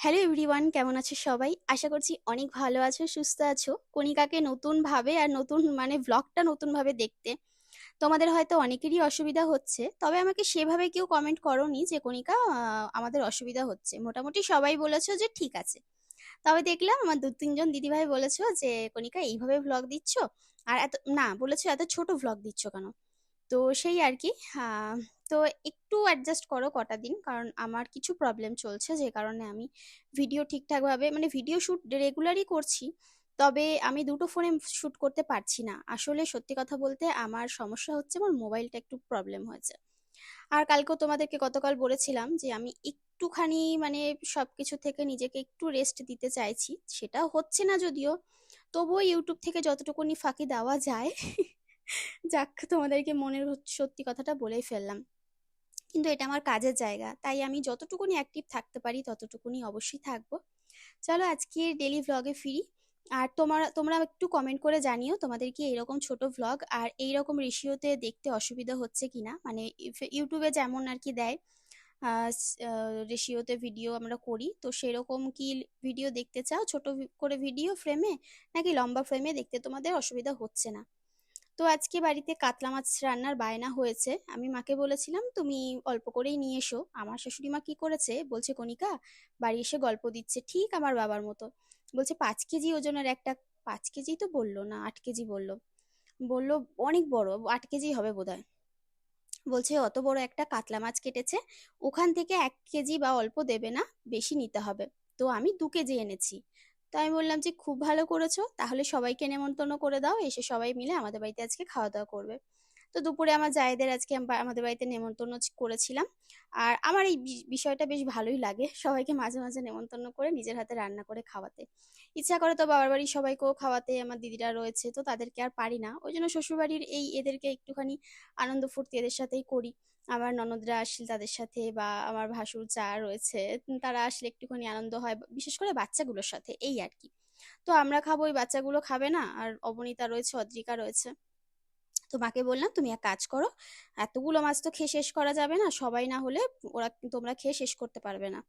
Hello everyone কেমন আছো সবাই? আশা করছি অনেক ভালো আছো, সুস্থ আছো। কণিকাকে নতুনভাবে আর নতুন মানে ব্লগটা নতুনভাবে দেখতে তোমাদের হয়তো অনেকেরই অসুবিধা হচ্ছে, তবে আমাকে সেভাবে কেউ কমেন্ট করোনি যে, কণিকা আমাদের অসুবিধা হচ্ছে। মোটামুটি সবাই বলেছ যে, ঠিক আছে। তবে দেখলাম আমার দু, তিনজন দিদিভাই বলেছ যে, কণিকা, এইভাবে ভ্লগ দিচ্ছ? আর এত, না, বলেছ এত ছোট ভ্লগ দিচ্ছ কেন? তো সেই আর কি তো একটু অ্যাডজাস্ট করো কটা দিন, কারণ আমার কিছু প্রবলেম চলছে, যে কারণে আমি ভিডিও ঠিকঠাকভাবে মানে ভিডিও শ্যুট রেগুলারই করছি, তবে আমি দুটো ফোনে শ্যুট করতে পারছি না। আসলে সত্যি কথা বলতে আমার সমস্যা হচ্ছে, আমার মোবাইলটা একটু প্রবলেম হয়েছে। আর কালকেও তোমাদেরকে গতকাল বলেছিলাম যে আমি একটুখানি মানে সবকিছু থেকে নিজেকে একটু রেস্ট দিতে চাইছি, সেটা হচ্ছে না যদিও, তবুও ইউটিউব থেকে যতটুকুনি ফাঁকি দেওয়া যায়, যাক তোমাদেরকে মনের সত্যি কথাটা বলেই ফেললাম। কিন্তু এটা আমার কাজের জায়গা। তাই আমি যতটুকুনি অ্যাক্টিভ থাকতে পারি, ততটুকুনি অবশ্যই থাকব। চলো আজকে ডেলি ভ্লগে ফিরি। আর তোমার, তোমরা একটু কমেন্ট করে জানিও তোমাদের কি এরকম ছোট ভ্লগ আর এইরকম রেশিওতে দেখতে অসুবিধা হচ্ছে কিনা। মানে ইউটিউবে যেমন আর কি দেয় রেশিওতে ভিডিও আমরা করি। তো সেরকম কি ভিডিও দেখতে চাও? ছোট করে ভিডিও ফ্রেমে নাকি লম্বা ফ্রেমে দেখতে তোমাদের অসুবিধা হচ্ছে না? তো আজকে বাড়িতে কাতলা মাছ রান্নার বায়না হয়েছে। আমি মাকে বলেছিলাম, তুমি অল্প করেই নিয়ে এসো। আমার শাশুড়ি মা কি করেছে? বলছে, কণিকা, বাড়ি এসে গল্প দিচ্ছে, ঠিক আমার বাবার মতো। বলছে, পাঁচ কেজি ওজনের একটা, পাঁচ কেজি তো বলল না, আট কেজি বলল। বলল, অনেক বড়, আট কেজি হবে বোধহয়। বলছে, অত বড় একটা কাতলা মাছ কেটেছে, ওখান থেকে এক কেজি বা অল্প দেবে না, বেশি নিতে হবে। তো আমি দু কেজি এনেছি। তো আমি বললাম যে, খুব ভালো করেছ। তাহলে সবাইকে নেমন্তন্ন করে দাও। এসে সবাই মিলে আমাদের বাড়িতে আজকে খাওয়া দাওয়া করবে। তো দুপুরে আমার জায়েদের আজকে আম- আমাদের বাড়িতে নেমন্তন্ন করেছিলাম। আর আমার এই বিষয়টা বেশ ভালোই লাগে সবাইকে মাঝে মাঝে নেমন্তন্ন করে নিজের হাতে রান্না করে খাওয়াতে। ইচ্ছা করে তো বাবার বাড়ির সবাইকেও খাওয়াতে, আমার দিদিরা রয়েছে তো তাদেরকে আর পারি না। ওই জন্য শ্বশুরবাড়ির এই এদেরকে একটুখানি আনন্দ ফুর্তি এদের সাথেই করি। আমার ননদরা আসলে তাদের সাথে বা আমার ভাসুর চা রয়েছে তারা আসলে একটুখানি আনন্দ হয় বিশেষ করে বাচ্চাগুলোর সাথে, এই আর কি। তো আমরা খাব, ওই বাচ্চাগুলো খাবে না, আর অবনীতা রয়েছে, অদ্রিকা রয়েছে। তো মাকে বললাম, তুমি এক কাজ করো, এতগুলো মাছ তো খেয়ে শেষ করা যাবে না, সবাই না হলে ওরা, তোমরা খেয়ে শেষ করতে পারবে না।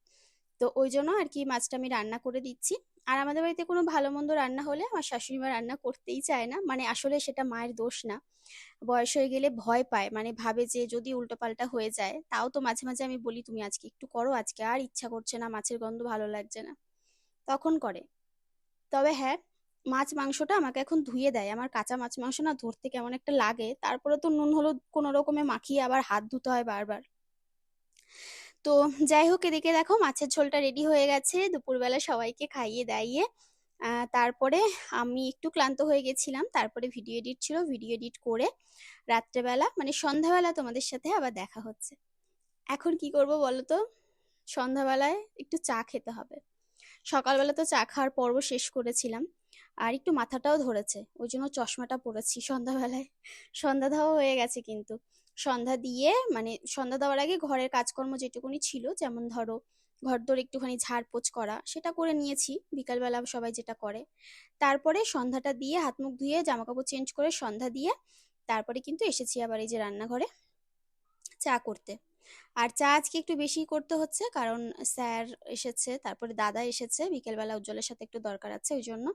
তো ওই জন্য আর কি মাছটা আমি রান্না করে দিচ্ছি। আর আমাদের বাড়িতে কোনো ভালো মন্দ রান্না হলে আমার শাশুড়ি মা রান্না করতেই চায় না মানে আসলে সেটা মায়ের দোষ না। বয়স হয়ে গেলে ভয় পায় মানে ভাবে যে যদি উল্টোপাল্টা হয়ে যায়, তাও তো মাঝে মাঝে আমি বলি, তুমি আজকে একটু করো, আজকে আর ইচ্ছা করছে না, মাছের গন্ধ ভালো লাগছে না। তখন করে। তবে হ্যাঁ মাছ মাংসটা আমাকে এখন ধুয়ে দেয়। আমার কাঁচা মাছ মাংস না ধরতে কেমন একটা লাগে। তারপরে তো নুন, হলুদ কোনো রকমে মাখিয়ে আবার হাত ধুতে হয় বারবার। তো যাই হোক, এদিকে দেখো মাছের ঝোলটা রেডি হয়ে গেছে। দুপুরবেলা সবাইকে খাইয়ে দাইয়ে তারপরে আমি একটু ক্লান্ত হয়ে গেছিলাম। তারপরে ভিডিও এডিট ছিল ভিডিও এডিট করে রাত্রেবেলা মানে সন্ধ্যাবেলা তোমাদের সাথে আবার দেখা হচ্ছে। এখন কি করব বলো তো? সন্ধ্যাবেলায় একটু চা খেতে হবে। সকালবেলা তো চা খাওয়ার পর্ব শেষ করেছিলাম। আর একটু মাথাটাও ধরেছে। ওই জন্য চশমাটা পরেছি সন্ধ্যাবেলায়। সন্ধ্যা দেওয়া হয়ে গেছে কিন্তু। সন্ধ্যা দিয়ে মানে সন্ধ্যা দেওয়ার আগে ঘরের কাজকর্ম যেটুকুনি ছিল, যেমন ধরো ঘরদোর একটুখানি ঝাড়পোছ করা, সেটা করে নিয়েছি। বিকালবেলা সবাই যেটা করে। তারপরে সন্ধ্যাটা দিয়ে হাত মুখ ধুয়ে জামা কাপড় চেঞ্জ করে সন্ধ্যা দিয়ে তারপরে কিন্তু এসেছি আবার এই যে রান্নাঘরে চা করতে। আর চা আজকে একটু বেশি করতে হচ্ছে, কারণ স্যার এসেছে, তারপরে দাদা এসেছে, বিকেলবেলা উজ্জ্বলের সাথে একটু দরকার আছে ওই জন্য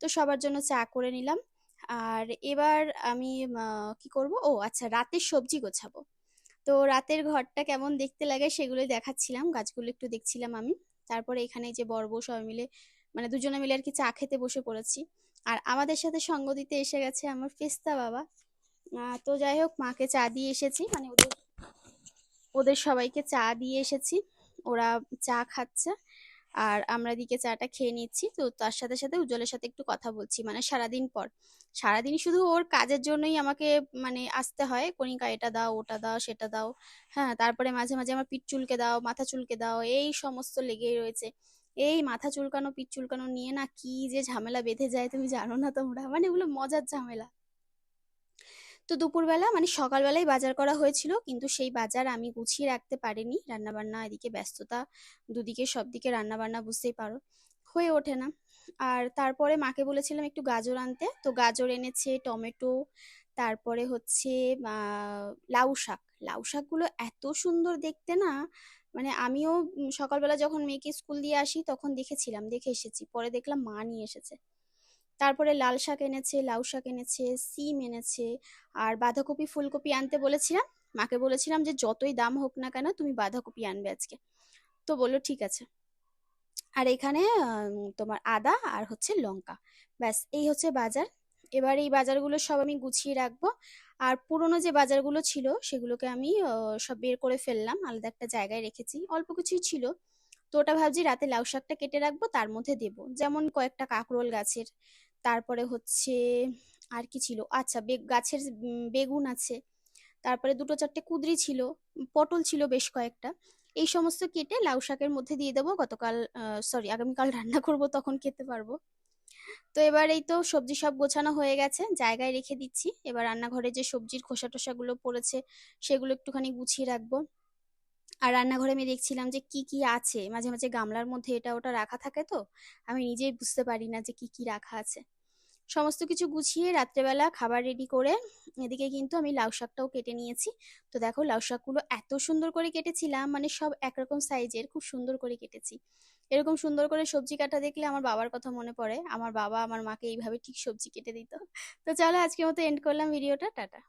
তো সবার জন্য চা করে নিলাম। আর এবার আমি কি করব? ও আচ্ছা রাতের সবজি গোছাবো। তো রাতের ঘরটা কেমন দেখতে লাগে সেগুলোই দেখাচ্ছিলাম, গাছগুলো একটু দেখছিলাম আমি। তারপরে এখানে যে বড় বউ সবাই মিলে মানে দুজনে মিলে আর কি চা খেতে বসে পড়েছি। আর আমাদের সাথে সঙ্গ দিতে এসে গেছে আমার পেস্তা বাবা। তো যাই হোক, মাকে চা দিয়ে এসেছি মানে ওদের ওদের সবাইকে চা দিয়ে এসেছি। ওরা চা খাচ্ছে আর আমরা এদিকে চাটা খেয়ে নিচ্ছি। তো তার সাথে সাথে উজ্জ্বলের সাথে একটু কথা বলছি মানে সারাদিন পর। সারাদিন শুধু ওর কাজের জন্যই আমাকে মানে আসতে হয়। কণিকা এটা দাও, ওটা দাও, সেটা দাও। হ্যাঁ তারপরে মাঝে মাঝে আমার পিঠ চুলকে দাও, মাথা চুলকে দাও, এই সমস্ত লেগেই রয়েছে। এই মাথা চুলকানো, পিঠ চুলকানো নিয়ে না কি যে ঝামেলা বেঁধে যায় তুমি জানো না তোমরা। মানে এগুলো মজার ঝামেলা। তো দুপুরবেলা মানে সকালবেলায় বাজার করা হয়েছিল, কিন্তু সেই বাজার আমি গুছিয়ে রাখতে পারিনি। রান্নাবান্না এদিকে ব্যস্ততা, দুদিকে সব দিকে রান্নাবান্না বুঝতেই পারো, হয়ে ওঠে না। আর তারপরে মাকে বলেছিলাম একটু গাজর আনতে, তো গাজর এনেছে, টমেটো, তারপরে হচ্ছে লাউ শাক। লাউ শাকগুলো এত সুন্দর দেখতে না মানে আমিও সকালবেলা যখন মেয়েকে স্কুল দিয়ে আসি তখন দেখেছিলাম, দেখে এসেছি, পরে দেখলাম মা নিয়ে এসেছে। তারপরে লাল শাক এনেছে, লাউ শাক এনেছে, সিম এনেছে, আর বাঁধাকপি, ফুলকপি আনতে বলেছিলাম। মাকে বলেছিলাম যে, যতই দাম হোক না কেন, তুমি বাঁধাকপি আনবে আজকে। তো বলল, ঠিক আছে। আর এখানে তোমার আদা আর হচ্ছে লঙ্কা। ব্যাস, এই হচ্ছে বাজার। এবার এই বাজারগুলো সব আমি গুছিয়ে রাখব। আর পুরোনো যে বাজারগুলো ছিল, সেগুলোকে আমি সব বের করে ফেললাম। আলাদা একটা জায়গায় রেখেছি। অল্প কিছুই ছিল। তো ওটা ভাবছি রাতে লাউ শাকটা কেটে রাখব, তার মধ্যে দেবো। যেমন কয়েকটা কাঁকরোল গাছের তারপরে হচ্ছে আর কি ছিল? আচ্ছা বেগ গাছের বেগুন আছে, তারপরে দুটো চারটে কুঁদরি ছিল, পটল ছিল বেশ কয়েকটা। এই সমস্ত কেটে লাউ শাকের মধ্যে দিয়ে দেবো। গতকাল সরি আগামীকাল রান্না করব, তখন খেতে পারব। তো এবার এই তো সবজি সব গোছানো হয়ে গেছে, জায়গায় রেখে দিচ্ছি। এবার রান্নাঘরে যে সবজির খোসা টোসাগুলো পড়েছে, সেগুলো একটুখানি গুছিয়ে রাখব। আর রান্নাঘরে আমি দেখছিলাম যে কি কি আছে। মাঝে মাঝে গামলার মধ্যে এটা ওটা রাখা থাকে তো, আমি নিজেই বুঝতে পারি না যে কি কি রাখা আছে। সমস্ত কিছু গুছিয়ে রাত্রেবেলা খাবার রেডি করে, এদিকে কিন্তু আমি লাউ শাকটাও কেটে নিয়েছি। তো দেখো লাউ শাকগুলো এত সুন্দর করে কেটেছিলাম মানে সব একরকম সাইজের খুব সুন্দর করে কেটেছি। এরকম সুন্দর করে সবজি কাটা দেখলে আমার বাবার কথা মনে পড়ে। আমার বাবা, আমার মাকে এইভাবে ঠিক সবজি কেটে দিত। তো চলো আজকে মতো এন্ড করলাম ভিডিওটা, টাটা।